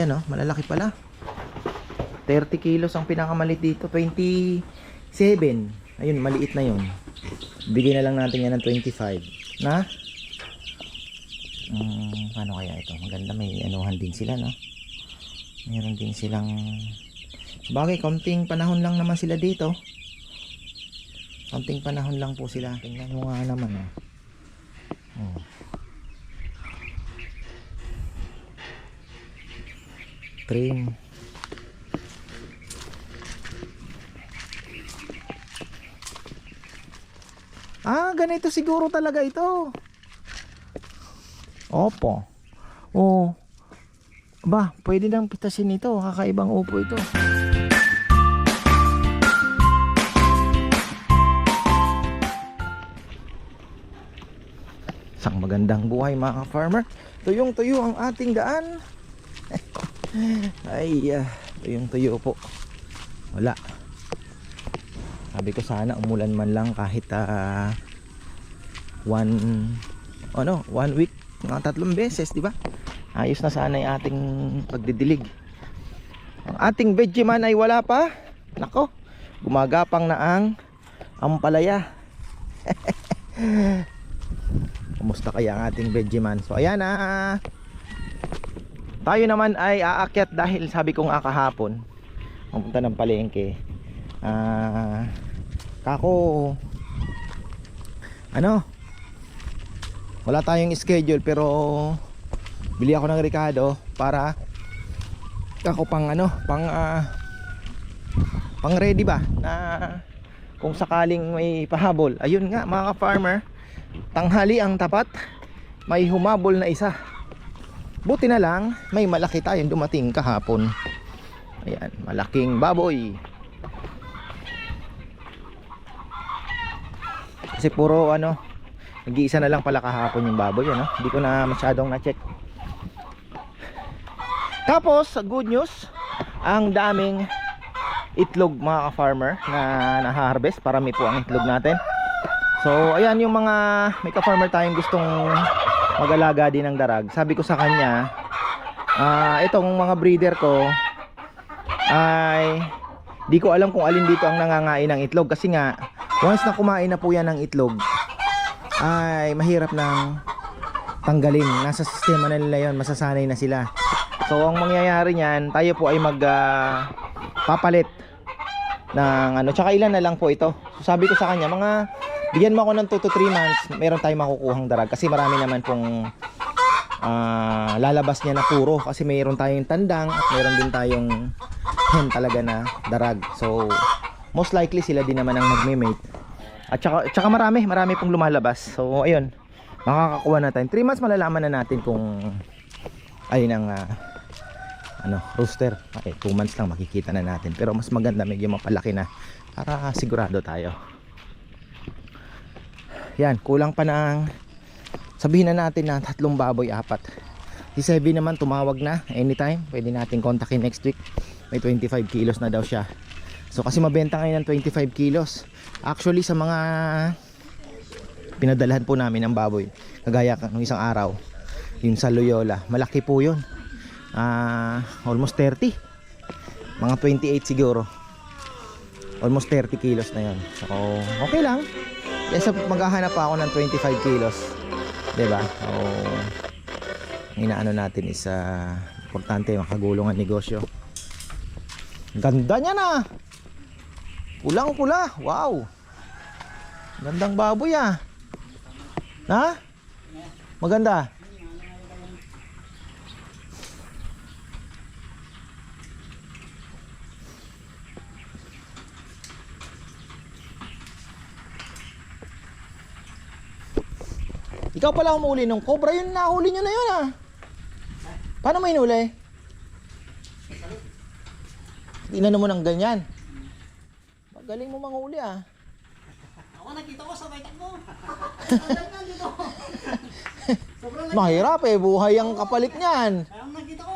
Yan oh, malalaki pala. 30 kilos ang pinakamalit dito. 27. Ayun, maliit na yun. Bigyan na lang natin yan ng 25. Na? Hmm, paano kaya ito? Maganda may anuhan din sila, no? Meron din silang... Bagay, konting panahon lang naman sila dito. Konting panahon lang po sila. Tingnan mo nga naman, oh. Oh. Trim. Ah, ganito siguro talaga ito. Opo. Oh. Ba, pwede nang pitasin ito. Kakaibang upo ito. Isang magandang buhay mga farmer. Tuyong tuyo ang ating daan. Ay, ah, tuyong tuyo po. Wala. Sabi ko sana umulan man lang kahit ah, one ano, one week, mga tatlong beses, di ba? Ayos na sana yung ating pagdidilig. Ang ating Vegeman ay wala pa. Nako, gumagapang na ang ampalaya. Kumusta kaya ang ating Vegeman? So ayan na. Tayo naman ay aakyat dahil sabi ko nga kahapon, pumunta ng palengke. Ah, kako ano? Wala tayong schedule pero bili ako ng Ricardo para ako pang ano, pang ah, pang ready ba na kung sakaling may pahabol. Ayun nga mga farmer tanghali ang tapat, may humabol na isa. Buti na lang, may malaki tayong dumating kahapon. Ayan, malaking baboy. Kasi puro ano, nag-iisa na lang pala kahapon yung baboy, ano? Hindi ko na masyadong na-check. Tapos, good news, ang daming itlog mga ka-farmer na nahaharvest. Parami po ang itlog natin. So, ayan yung mga may ka-farmer tayong gustong mag-alaga din ng darag. Sabi ko sa kanya, ah itong mga breeder ko ay di ko alam kung alin dito ang nangangain ng itlog kasi nga once na kumain na po yan ng itlog ay mahirap nang tanggalin. Nasa sistema na nila yon, masasanay na sila. So ang mangyayari niyan, tayo po ay mag ah, papalit ng ano, tsaka ilan na lang po ito. So sabi ko sa kanya, mga bigyan mo ako ng 2 to 3 months, meron tayong makukuhang darag kasi marami naman pong ah, lalabas niya na puro kasi mayroon tayong tandang at mayroon din tayong hen talaga na darag. So most likely sila din naman ang magme-mate. At tsaka, tsaka marami, marami pong lumalabas. So ayun, makakakuha na tayo. 3 months malalaman na natin kung ayun ang ah, ano, rooster. Okay, 2 months lang makikita na natin. Pero mas maganda medyo mapalaki na para sigurado tayo. Yan, kulang pa ng sabihin na natin na tatlong baboy, apat. Si Sebi naman tumawag na anytime. Pwede natin kontakin next week. May 25 kilos na daw siya. So kasi mabenta ngayon ng 25 kilos. Actually sa mga pinadalhan po namin ng baboy. Kagaya ng isang araw. Yung sa Loyola. Malaki po yun. Ah, almost 30. Mga 28 siguro. Almost 30 kilos na yun. So okay lang. Kesa maghahanap ako ng 25 kilos. 'Di ba? Ang inaano natin is ah, importante makagulong ang negosyo. Ganda niya na. Pulang pula. Wow. Gandang baboy ah. Ha? Maganda. Ikaw pala umuli ng cobra yun nahuli nyo na yun ah. Paano mo inuli? Tingnan mo ng ganyan. Magaling mo manghuli ah. Ako nakita ko sabay takbo. Mahirap eh, buhay ang kapalit niyan. Ang nakita ko.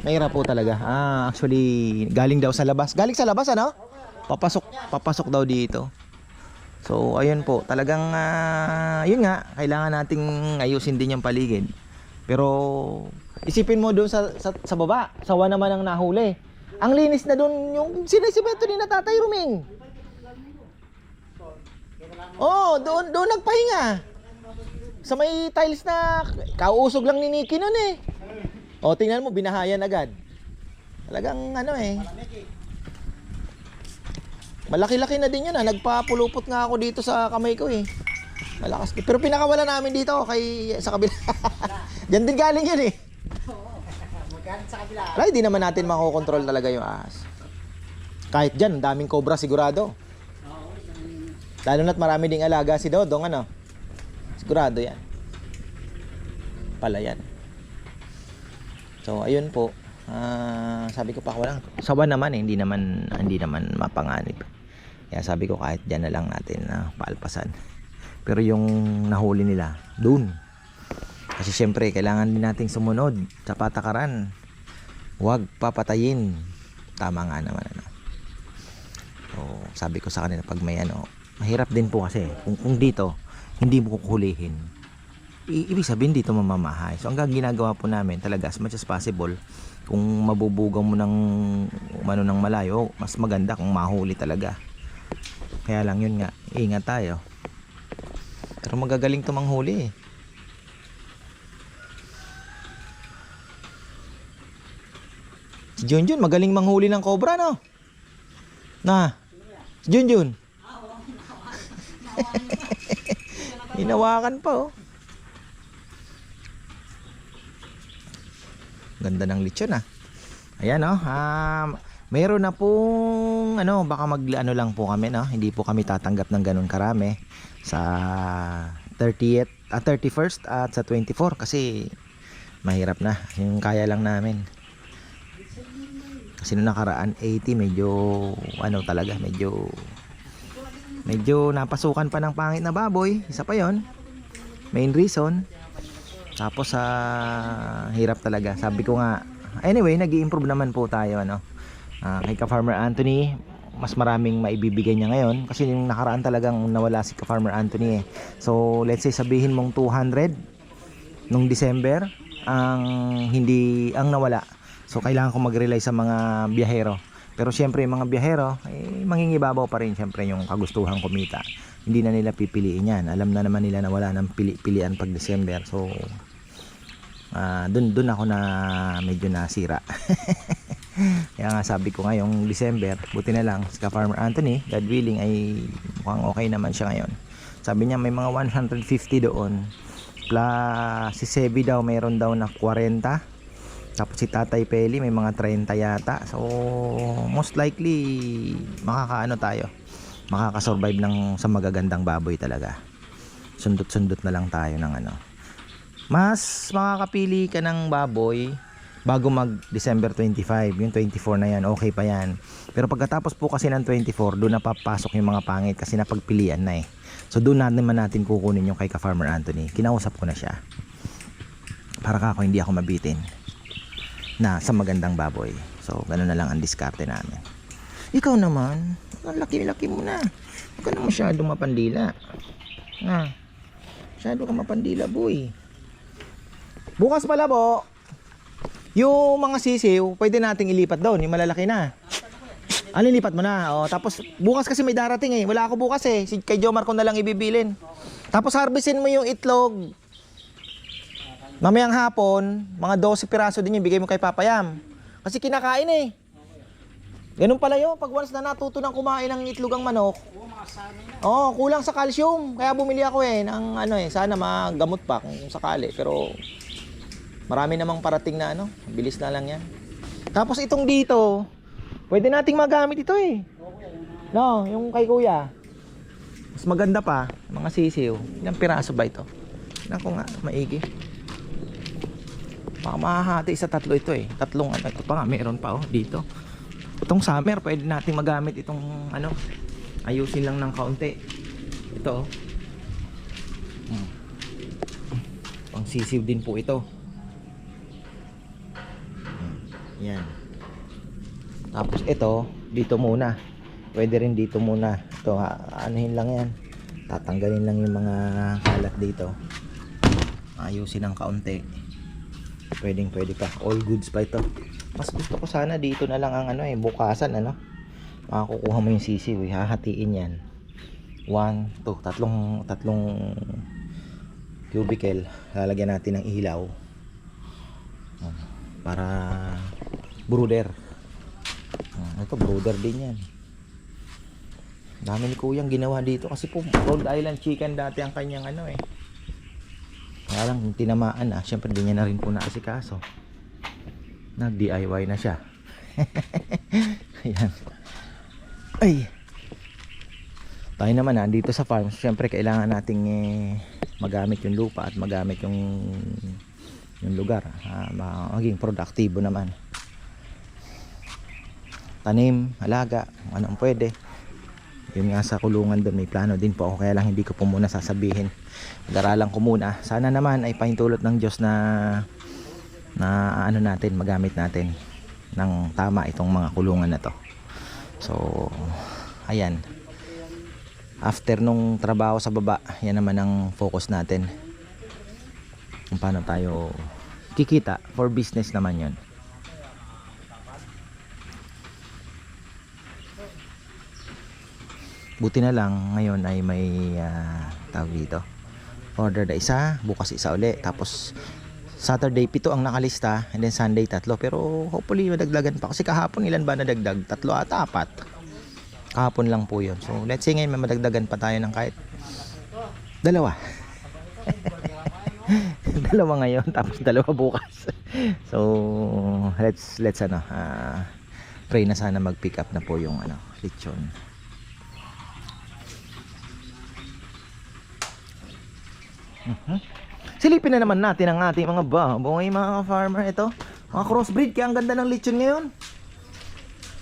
Mahirap po talaga. Ah, actually, galing daw sa labas. Galing sa labas ano? Papasok, papasok daw dito. So, ayun po, talagang ah, yun nga, kailangan nating ayusin din yung paligid Pero isipin mo doon sa, sa, sa baba, sawa naman ang nahuli. Ang linis na doon yung sinisimento ni na Tatay Ruming. Oh, doon doon nagpahinga. Sa may tiles na kausog lang ni Nikki noon eh. Oh, tingnan mo binahayan agad. Talagang ano eh. Malaki-laki na din yun ah. Nagpapulupot nga ako dito sa kamay ko eh. Malakas. Pero pinakawala namin dito kay sa kabila. Diyan din galing yun eh. Magkalit sa kabila. Wala, hindi naman natin makokontrol talaga yung ahas. Kahit dyan, daming cobra sigurado. Lalo na't marami ding alaga si Dodong, ano? Sigurado yan. Pala yan. So, ayun po. Ah, sabi ko pa walang sawa naman eh, hindi naman hindi naman mapanganib. Kaya sabi ko kahit diyan na lang natin na paalpasan. Pero yung nahuli nila, dun. Kasi syempre, kailangan din nating sumunod sa patakaran. Huwag papatayin. Tama nga naman ano. So, sabi ko sa kanila pag may ano, mahirap din po kasi kung, kung dito hindi mo kukulihin. I- ibig sabihin dito mamamahay. So, ang ginagawa po namin talaga as much as possible kung mabubugaw mo ng umano ng malayo, mas maganda kung mahuli talaga. Kaya lang yun nga, ingat tayo. Pero magagaling to manghuli eh. Si Junjun, magaling manghuli ng cobra, no? Na, Junjun. Hinawakan pa, oh. Ganda ng lechon, ah. Ayan, oh. Um, mayroon na pong, ano, baka mag, ano lang po kami, no? Hindi po kami tatanggap ng ganun karami sa 30th, ah, 31st at sa 24 kasi mahirap na. Yung kaya lang namin. Kasi nung nakaraan 80 medyo ano talaga medyo medyo napasukan pa ng pangit na baboy isa pa yon main reason tapos sa hirap talaga sabi ko nga anyway nag improve naman po tayo ano Ah, kay ka Farmer Anthony mas maraming maibibigay niya ngayon kasi yung nakaraan talagang nawala si ka Farmer Anthony eh. so let's say sabihin mong 200 nung December ang hindi ang nawala So kailangan ko mag-rely sa mga biyahero. Pero siyempre yung mga biyahero, eh, mangingibabaw pa rin siyempre yung kagustuhan kumita. Hindi na nila pipiliin yan. Alam na naman nila na wala nang pili-pilian pag December. So, ah dun, dun ako na medyo nasira. Kaya nga sabi ko ngayong December, buti na lang si Farmer Anthony, God willing ay mukhang okay naman siya ngayon. Sabi niya may mga 150 doon. Plus si Sebi daw mayroon daw na 40 tapos si Tatay Peli may mga 30 yata. So most likely makakaano tayo. Makakasurvive ng sa magagandang baboy talaga. Sundot-sundot na lang tayo ng ano. Mas makakapili ka ng baboy bago mag December 25. Yung 24 na yan, okay pa yan. Pero pagkatapos po kasi ng 24, doon na papasok yung mga pangit kasi napagpilian na eh. So doon na naman natin kukunin yung kay ka Farmer Anthony. Kinausap ko na siya. Para ka ako hindi ako mabitin na sa magandang baboy. So, ganun na lang ang diskarte namin. Ikaw naman, ang laki-laki mo na. Huwag ka na masyadong mapandila. Na, masyado ka mapandila, boy. Bukas pala, bo, yung mga sisiw, pwede nating ilipat doon, yung malalaki na. Ano lipat mo na? O, tapos bukas kasi may darating eh. Wala ako bukas eh. Si, kay Jomar ko na lang ibibilin. Tapos harvestin mo yung itlog. Mamayang hapon, mga 12 piraso din yung bigay mo kay Papayam. Kasi kinakain eh. Ganun pala yun. Pag once na natuto ng kumain ng itlog ang manok, oh, kulang sa calcium. Kaya bumili ako eh ng ano eh, sana magamot pa kung sakali. Pero marami namang parating na ano, bilis na lang yan. Tapos itong dito, pwede nating magamit ito eh. No, yung kay kuya. Mas maganda pa, mga sisiw. Ilang piraso ba ito? Tingnan ko nga, maigi. Baka mahahati sa tatlo ito eh. Tatlong ano, ito pa nga, meron pa oh, dito. Itong summer, pwede nating magamit itong ano, ayusin lang ng kaunti. Ito oh. Hmm. Pang sisiw din po ito. Hmm. Yan. Tapos ito, dito muna. Pwede rin dito muna. Ito, anuhin lang yan. Tatanggalin lang yung mga kalat dito. Ayusin ng kaunti. Pwedeng pwede pa. All goods pa ito. Mas gusto ko sana dito na lang ang ano eh, bukasan ano. Makakukuha mo yung sisiw, hahatiin yan. One, two, tatlong, tatlong cubicle. Lalagyan natin ng ilaw. Para brooder. Oh, ito brooder din yan. Dami ni kuyang ginawa dito kasi po Rhode Island chicken dati ang kanyang ano eh. Kaya lang tinamaan ah. Siyempre di niya na rin po naasikaso. Nag DIY na siya. Ayan. Ay. Tayo naman ah, dito sa farm, siyempre kailangan nating eh, magamit yung lupa at magamit yung yung lugar. Ah, ma- maging produktibo naman. Tanim, alaga, kung anong pwede. Yun nga sa kulungan doon, may plano din po ako kaya lang hindi ko po muna sasabihin. Pag-aralan ko muna. Sana naman ay pahintulot ng Diyos na na ano natin, magamit natin ng tama itong mga kulungan na to. So, ayan. After nung trabaho sa baba, yan naman ang focus natin. Kung paano tayo kikita for business naman yon. Buti na lang ngayon ay may ah, tawag dito. Order na isa, bukas isa uli. Tapos Saturday pito ang nakalista and then Sunday tatlo. Pero hopefully madagdagan pa. Kasi kahapon ilan ba nadagdag? Tatlo ata apat. Kahapon lang po yun. So let's say ngayon may madagdagan pa tayo ng kahit dalawa. dalawa ngayon tapos dalawa bukas. so let's let's ano ah, pray na sana mag-pick up na po yung ano lechon. Mhm. Silipin na naman natin ang ating mga baboy, mga farmer ito. Mga crossbreed, kaya ang ganda ng lechon ngayon.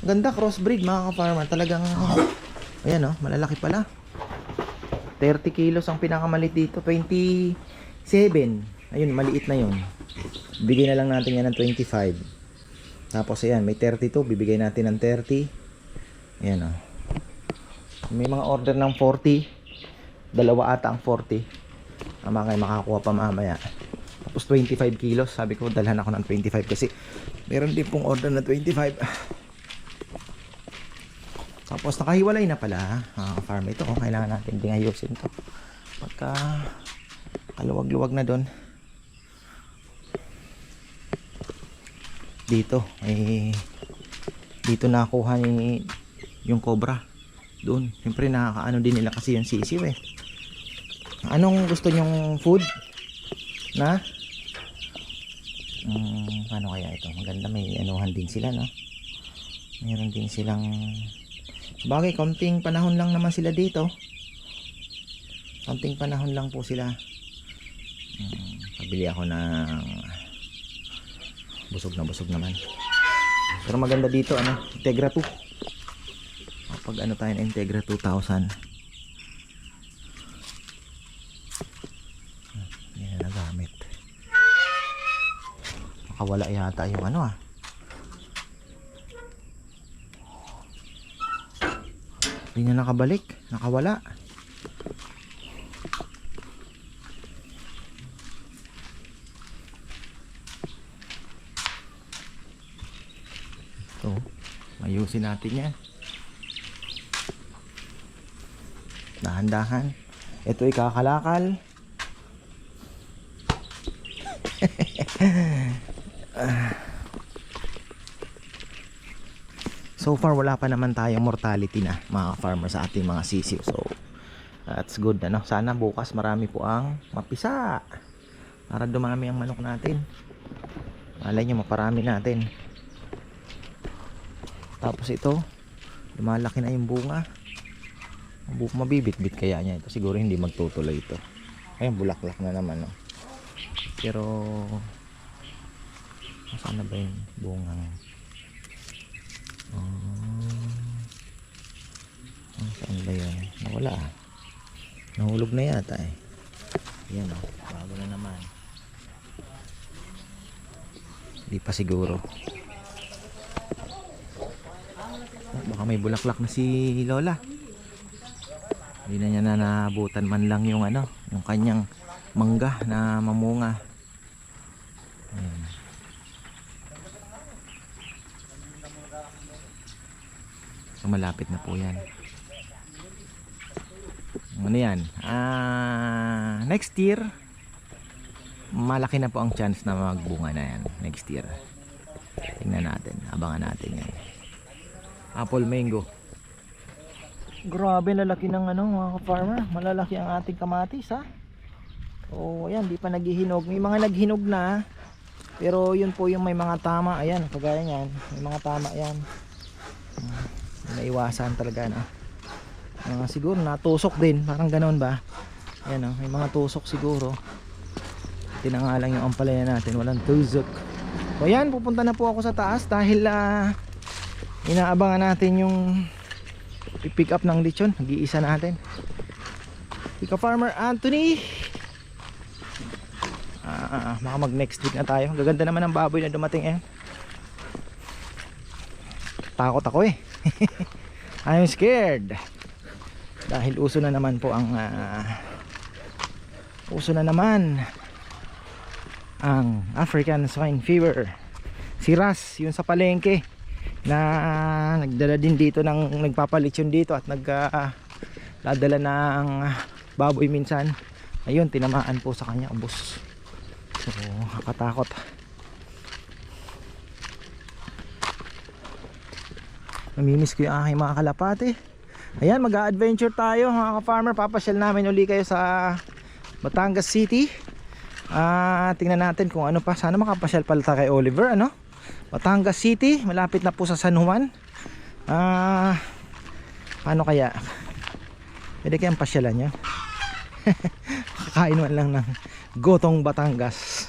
Ganda crossbreed mga farmer, talagang ayan oh, malalaki pala. 30 kilos ang pinakamalit dito, 27. Ayun, maliit na yun. Bigay na lang natin yan ng 25. Tapos ayan, may 32, bibigay natin ng 30. Ayan oh. May mga order ng 40. Dalawa ata ang 40. Tama kayo makakuha pa mamaya. Tapos 25 kilos. Sabi ko dalhan ako ng 25 kasi meron din pong order na 25. Tapos nakahiwalay na pala ah, farm ito. Oh, kailangan natin ding ayusin to. Pagka kaluwag-luwag na doon. Dito eh dito nakuha ni yung cobra doon. Siyempre nakakaano din nila kasi yung sisiw eh. Anong gusto nyong food? Na? Hmm, paano kaya ito? Maganda may anuhan din sila, no? Meron din silang... Bagay, konting panahon lang naman sila dito. Konting panahon lang po sila. Hmm, pabili ako ng... Busog na busog naman. Pero maganda dito, ano? Integra 2. Kapag ano tayo ng Integra 2000. Yan na nagamit. Nakawala yata yung ano ah. Hindi na nakabalik. Nakawala. Ito. Ayusin natin yan. Dahan-dahan. Ito ay kakalakal. So far wala pa naman tayong mortality na mga farmer sa ating mga sisiw. So that's good ano. Sana bukas marami po ang mapisa. Para dumami ang manok natin. Malay nyo maparami natin. Tapos ito, lumalaki na yung bunga. Bu- Mabibit-bit kaya niya ito. Siguro hindi magtutuloy ito. Ayun, bulaklak na naman. No? Pero, saan na ba yung bungang? Oh, oh, saan ba yun? Nawala ah. Nahulog na yata eh. Yan o, bago na naman. Hindi pa siguro. Oh, baka may bulaklak na si Lola. Hindi na niya na nabutan man lang yung ano, yung kanyang mangga na mamunga. Ayan. So malapit na po yan. Ano yan? Ah, next year, malaki na po ang chance na magbunga na yan next year. Tingnan natin, abangan natin yan. Apple mango. Grabe lalaki ng ano mga farmer Malalaki ang ating kamatis ha. Oh, ayan, di pa naghihinog. May mga naghinog na. Pero yun po yung may mga tama. Ayan, kagaya niyan. May mga tama yan. Hmm, Naiwasan talaga na. Ah, siguro natusok din. Parang ganoon ba? Ayan oh, may mga tusok siguro. Tinangalang yung ampalaya natin. Walang tusok. So ayan, pupunta na po ako sa taas dahil ah, inaabangan natin yung pick up ng lechon. Nag-iisa natin. Ika Farmer Anthony. Ah, baka mag next week na tayo. Gaganda naman ang baboy na dumating eh. Takot ako eh. I'm scared. Dahil uso na naman po ang ah, uso na naman ang African Swine Fever. Si Ras, yun sa palengke na nagdala din dito ng nagpapalitsyon dito at nag ah, dadala ng baboy minsan. Ayun, tinamaan po sa kanya ubos. So, kakatakot. Namimiss ko yung aking mga kalapate. Ayan, mag-adventure tayo mga ka-farmer. Papasyal namin uli kayo sa Batangas City. Ah, tingnan natin kung ano pa. Sana makapasyal pala tayo kay Oliver, ano? Batangas City, malapit na po sa San Juan. Ah, paano kaya? Pwede kayang pasyalan nyo? Kakain man lang ng gotong Batangas.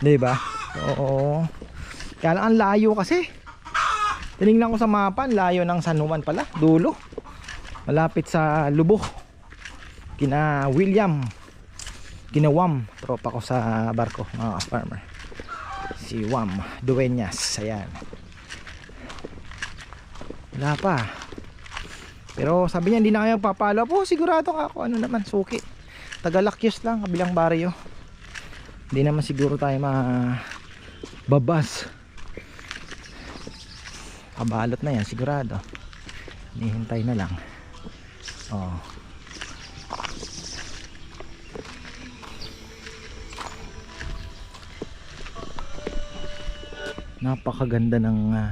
'Di ba? Oo. Kaya lang ang layo kasi. Tinignan ko sa mapa, layo ng San pala, dulo. Malapit sa Lubok. Kina William. Kina Wam, tropa ko sa barko, mga farmer. Si Wam Dueñas, ayan. Wala pa. Pero sabi niya hindi na kayo papalo po, sigurado ka ako ano naman suki. Tagalakyos lang, kabilang baryo. Hindi naman siguro tayo ma babas. Kabalot na yan sigurado. Hinihintay na lang. Oh. Napakaganda ng ah,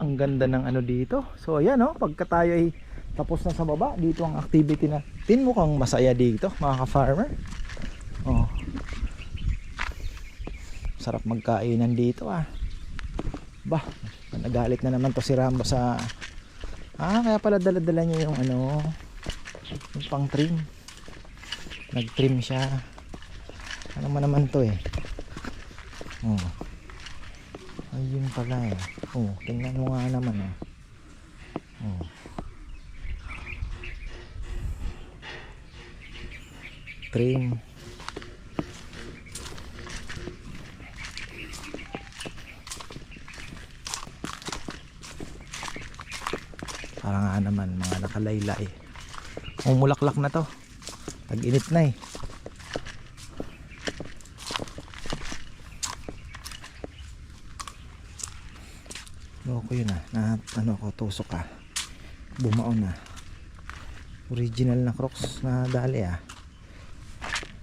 ang ganda ng ano dito. So ayan oh, pagka tayo ay tapos na sa baba, dito ang activity natin. Mukhang masaya dito, mga ka-farmer. Oh. Sarap magkainan dito ah. Bah, nagalit na naman to si Rambo sa Ah, kaya pala dala-dala niya yung ano, yung pang trim. Nag-trim siya. Ano man naman to eh. Oh. Ayun pala eh. Oh, tingnan mo nga naman eh. Oh. Trim. Nga naman mga nakalaylay. Umulaklak na to. Tag-init na eh. Loko yun ah. Na, ano ko, tusok ah. Bumaon na. Original na crocs na dali ah.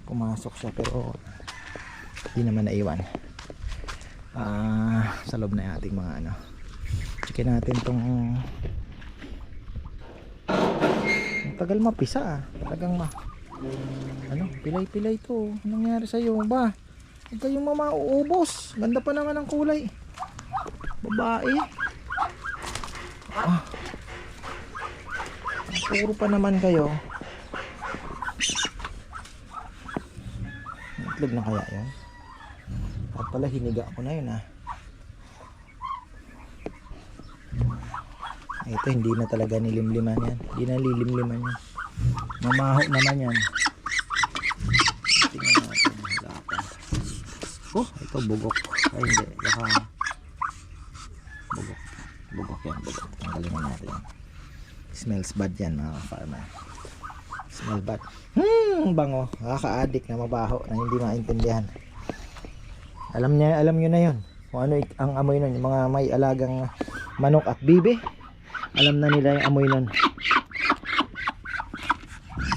Pumasok siya pero hindi naman naiwan. Ah, sa loob na ating mga ano. Checkin natin tong tagal mapisa ah. Talagang ma ano, pilay-pilay to. Anong nangyari sa'yo ba? Huwag kayong mamauubos. Ganda pa naman ang kulay. Babae. Ah. Puro pa naman kayo. Itlog na kaya yun? At pala hiniga ko na yun ah. Ito hindi na talaga nilimliman yan. Hindi na lilimliman yan. Mamaho naman yan. Tingnan natin. Oh, ito bugok. Ay hindi. Baka bugok. Bugok yan. Bugok. Tanggalin na natin yan. Smells bad yan mga farmer. Smell bad. Hmm, bango. Nakaka-addict na mabaho na hindi maintindihan. Alam niya, alam niyo na 'yon. kung ano ang amoy nun, yung mga may alagang manok at bibe. Alam na nila yung amoy nun.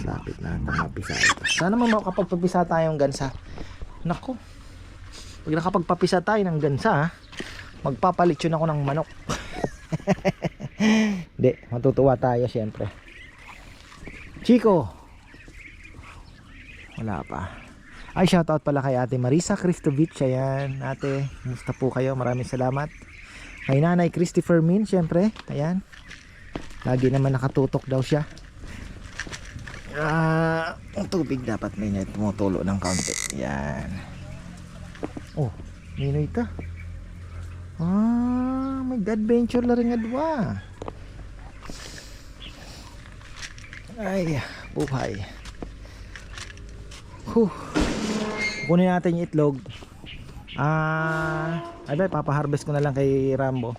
Lapit na ang mapisa ito. Sana man makapagpapisa tayong gansa. Nako. Pag nakapagpapisa tayo ng gansa, magpapalit yun ako ng manok. Hindi, matutuwa tayo siyempre. Chico. Wala pa. Ay, shoutout pala kay Ate Marisa Cristovich. Ayan, ate, musta po kayo? Maraming salamat. Kay Nanay Christopher Min, syempre. Ayan. Lagi naman nakatutok daw siya. Ah, ang tubig dapat may net tumutulo ng kaunti. Yan. Oh, nino ito? Ah, may adventure la rin nga dua. Ay, buhay. Huh. Kunin natin yung itlog. Ah, ay ba, papaharvest ko na lang kay Rambo.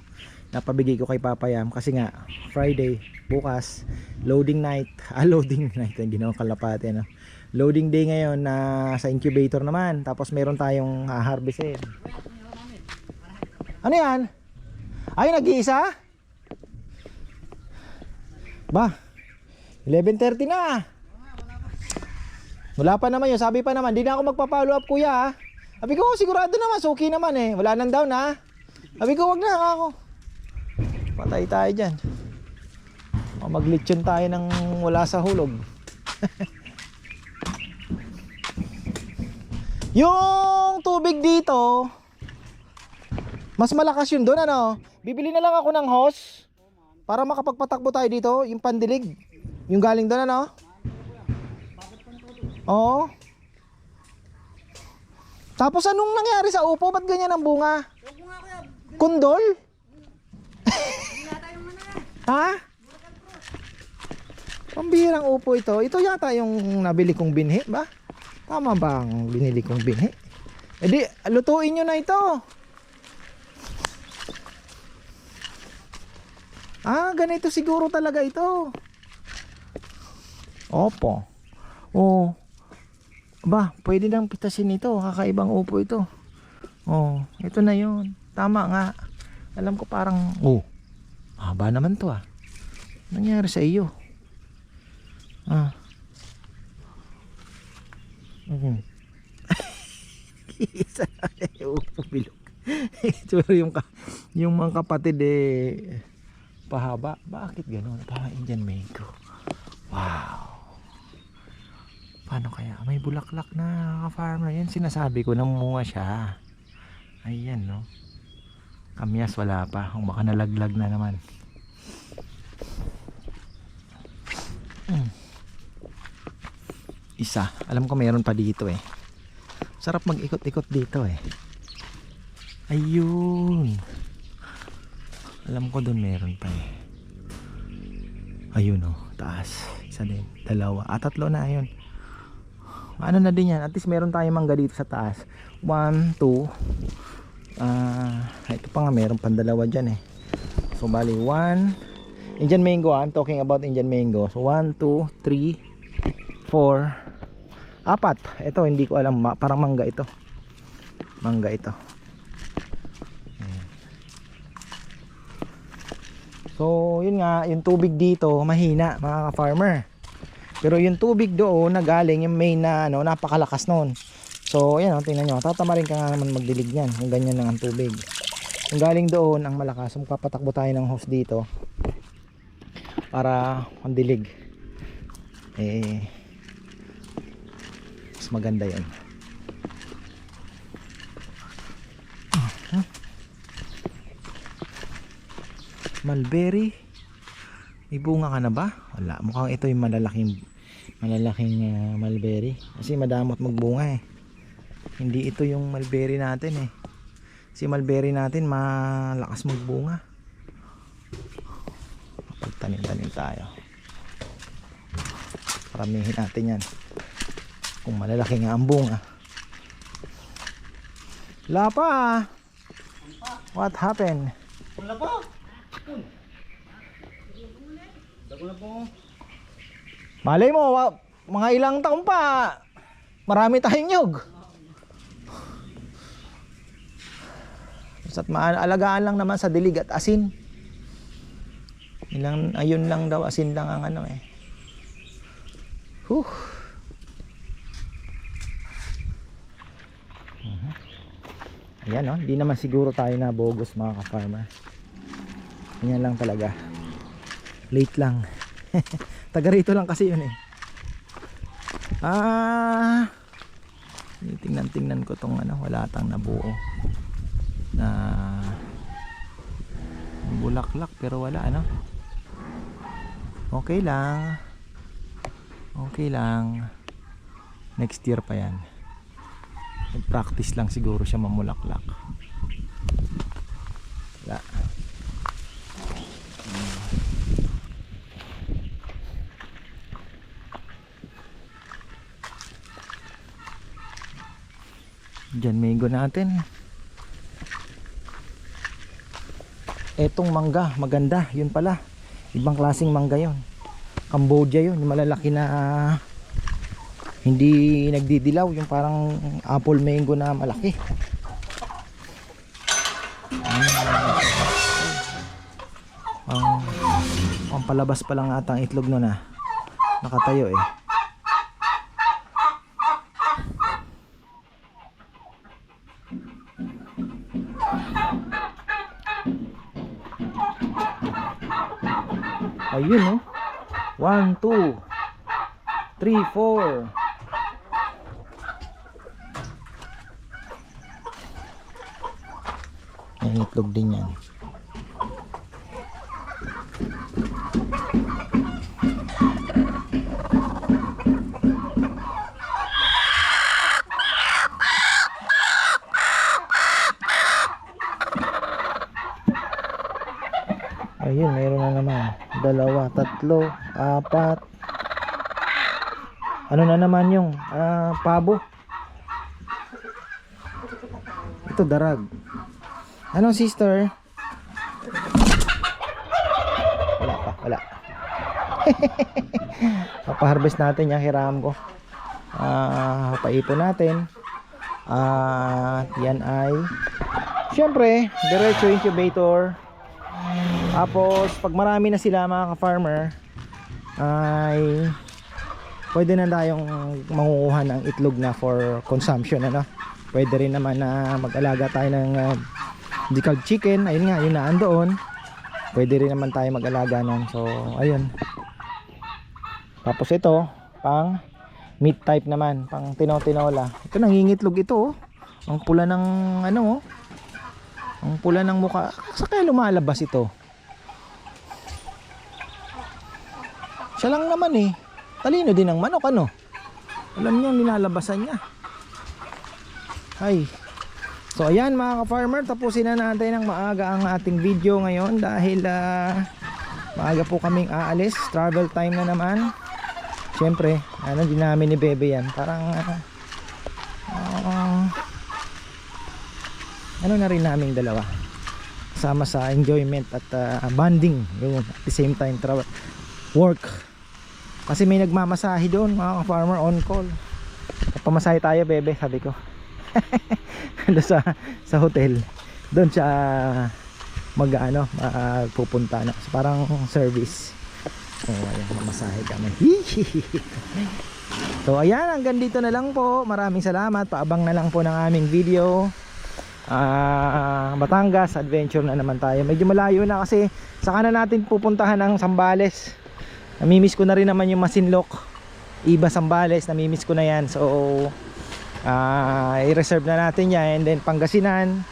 Napabigay ko kay Papa Yam kasi nga Friday bukas loading night. Ah, loading night hindi naman kalapate no. Loading day ngayon na sa incubator naman. Tapos meron tayong haharvestin. Ano yan? Ay, nag-iisa? Ba? 11.30 na. Wala pa naman yun. Sabi pa naman, di na ako magpa-follow up kuya ha. Sabi ko, sigurado naman, suki naman eh. Wala nang down ha. Sabi ko, wag na ako. Patay tayo dyan. O, Maglitsyon tayo ng wala sa hulog. yung tubig dito, mas malakas yun doon ano. Bibili na lang ako ng hose para makapagpatakbo tayo dito, yung pandilig. Yung galing doon ano. Oo. Tapos anong nangyari sa upo? Ba't ganyan ang bunga? Kundol? ha? Pambihirang upo ito. Ito yata yung nabili kong binhi ba? Tama ba ang binili kong binhi? E di, lutuin nyo na ito. Ah, ganito siguro talaga ito. Opo. Oh. Ba, pwede nang pitasin ito. Kakaibang upo ito. Oh, ito na yon. Tama nga. Alam ko parang, oh, haba naman to ah. Nangyari sa iyo? Ah. Mhm. Isa upo bilog. Yung, yung mga kapatid eh, pahaba. Bakit gano'n? Parang Indian mango. Wow. Paano kaya? May bulaklak na ka-farmer. Yan sinasabi ko, namunga siya. Ayan, no? Kamyas wala pa. Kung baka nalaglag na naman. Hmm. Isa. Alam ko mayroon pa dito eh. Sarap mag-ikot-ikot dito eh. Ayun. Alam ko doon meron pa eh. Ayun oh, taas. Isa din, dalawa. Ah, tatlo na ayun. Ano na din yan, at least meron tayong mangga dito sa taas. One, two. Ah, ito pa nga meron pang dalawa dyan eh. So bali, one. Indian mango ah, I'm talking about Indian mango. So one, two, three, four, apat. Ito hindi ko alam, parang mangga ito. Mangga ito. So, yun nga, yung tubig dito mahina, mga ka-farmer. Pero yung tubig doon na galing, yung main na ano, napakalakas noon. So, ayan o, tingnan nyo. Tatama rin ka nga naman magdilig yan. Kung ganyan lang ang tubig. Yung galing doon, ang malakas. So, papatakbo tayo ng hose dito. Para pandilig. Eh, mas maganda yun. Mulberry. May bunga ka na ba? Wala. Mukhang ito yung malalaking malalaking ah, mulberry. Kasi madamot magbunga eh. Hindi ito yung mulberry natin eh. Si mulberry natin malakas magbunga. Pagtanim-tanim tayo. Paramihin natin yan. Kung malalaki nga ang bunga. Wala pa ah. What happened? Wala po. Dago na po. Malay mo, mga ilang taon pa, marami tayong nyog. Basta't maalagaan lang naman sa dilig at asin. Ilang, ayun lang daw, asin lang ang ano eh. Huh. Ayan no, hindi naman siguro tayo na bogus mga ka-farmer. Ganyan lang talaga. Late lang. Taga rito lang kasi yun eh. Ah, tingnan-tingnan ko tong ano, wala tang nabuo na bulaklak pero wala ano. Okay lang. Okay lang. Next year pa yan. Practice lang siguro siya mamulaklak. Wala. Diyan mango natin. Etong mangga, maganda. Yun pala. Ibang klaseng mangga yon. Cambodia yun. Yung malalaki na hindi nagdidilaw. Yung parang apple mango na malaki. Ang, ang palabas pa lang ata ang itlog nun ah. Nakatayo eh. Ayun oh. 1, 2, 3, 4. May itlog din yan. Ayun, mayroon na naman. Dalawa, tatlo, apat. Ano na naman yung ah, pabo? Ito darag. Anong sister? Wala pa, wala. Papaharvest natin yung hiram ko. Ah, paipon natin. At yan ay Siyempre, diretso incubator. Tapos, pag marami na sila mga ka-farmer, ay pwede na tayong mangukuha ng itlog na for consumption. Ano? Pwede rin naman na mag-alaga tayo ng uh, decalb chicken. Ayun nga, yun na andoon. Pwede rin naman tayo mag-alaga nun. So, ayun. Tapos ito, pang meat type naman. Pang tino-tinola. Ito, nangingitlog ito. Oh. Ang pula ng ano oh. Ang pula ng mukha. Sa kaya lumalabas ito? Siya lang naman eh. Talino din ang manok ano. Alam niyo ang nilalabasan niya. Ay. So ayan mga ka-farmer, tapusin na natin ng maaga ang ating video ngayon dahil ah, maaga po kaming aalis. Travel time na naman. Siyempre, ano din namin ni Bebe yan. Parang ah, ah, ano na rin naming dalawa. Sama sa enjoyment at ah, bonding. Yung at the same time travel work. Kasi may nagmamasahe doon, mga farmer on call. Pamasahe tayo, bebe, sabi ko. doon sa sa hotel. Doon siya mag ano, pupunta na. So, parang service. Oh, ayan, mamasahe kami. so, ayan, hanggang dito na lang po. Maraming salamat. Paabang na lang po ng aming video. Ah, Batangas adventure na naman tayo. Medyo malayo na kasi saka na natin pupuntahan ang Sambales. Namimiss ko na rin naman yung Masinloc. Iba Sambales, namimiss ko na yan. So, ah, i-reserve na natin yan. And then Pangasinan.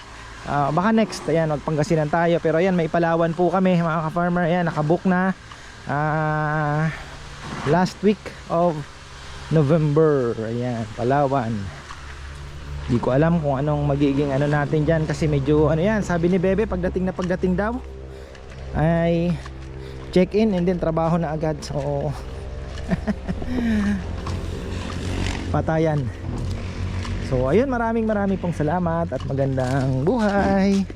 Ah, baka next, ayan, magpangasinan tayo. Pero ayan, may Palawan po kami, mga ka-farmer. Ayan, nakabook na. Ah, last week of November. Ayan, Palawan. Hindi ko alam kung anong magiging ano natin dyan kasi medyo ano yan, sabi ni Bebe pagdating na pagdating daw ay check in and then trabaho na agad. So patayan. So ayun, maraming maraming pong salamat at magandang buhay.